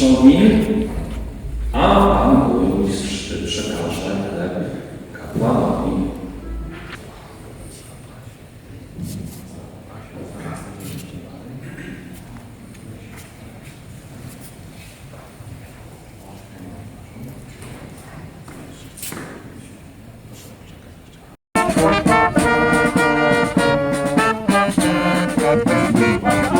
przodnik, a Pan Burmistrz przekaże chleb kapłanowi. Thank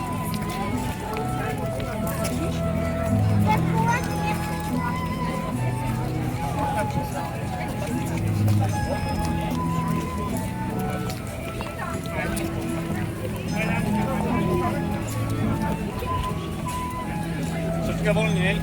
Gabon in él.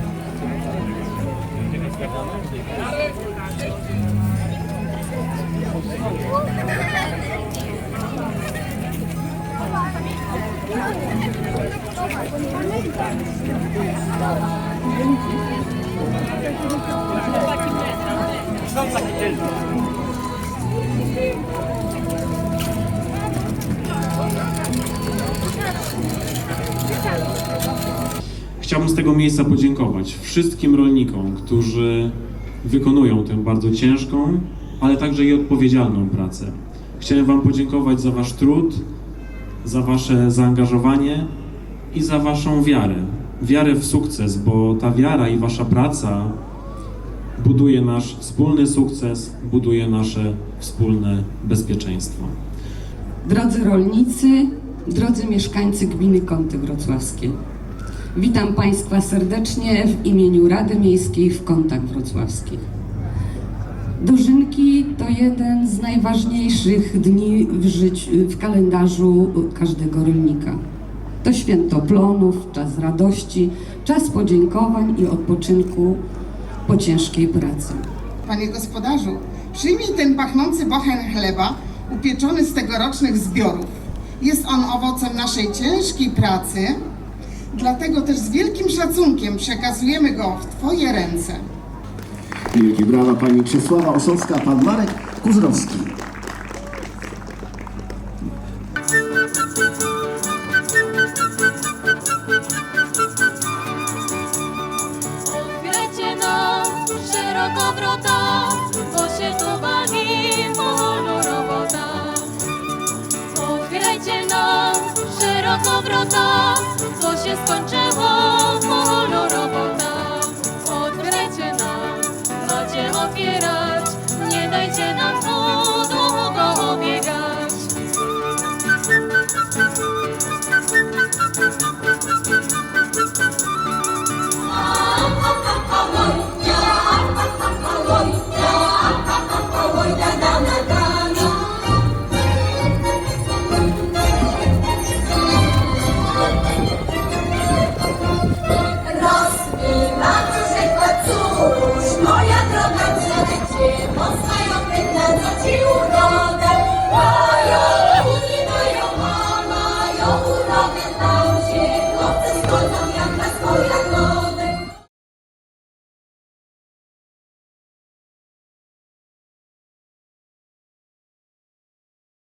Thank you. Chciałbym z tego miejsca podziękować wszystkim rolnikom, którzy wykonują tę bardzo ciężką, ale także i odpowiedzialną pracę. Chciałem Wam podziękować za Wasz trud, za Wasze zaangażowanie i za Waszą wiarę. Wiarę w sukces, bo ta wiara i Wasza praca buduje nasz wspólny sukces, buduje nasze wspólne bezpieczeństwo. Drodzy rolnicy, drodzy mieszkańcy gminy Kąty Wrocławskie. Witam Państwa serdecznie w imieniu Rady Miejskiej w Kątach Wrocławskich. Dożynki to jeden z najważniejszych dni w, życiu, w kalendarzu każdego rolnika. To święto plonów, czas radości, czas podziękowań i odpoczynku po ciężkiej pracy. Panie gospodarzu, przyjmij ten pachnący bochen chleba upieczony z tegorocznych zbiorów. Jest on owocem naszej ciężkiej pracy, dlatego też z wielkim szacunkiem przekazujemy go w Twoje ręce. Wielkie brawa pani Czesława Osowska, pan Marek Kuzrowski. Otwierajcie nam szeroko wrota, bo się tu bawi wolno robota. Otwierajcie nam szeroko wrota, bo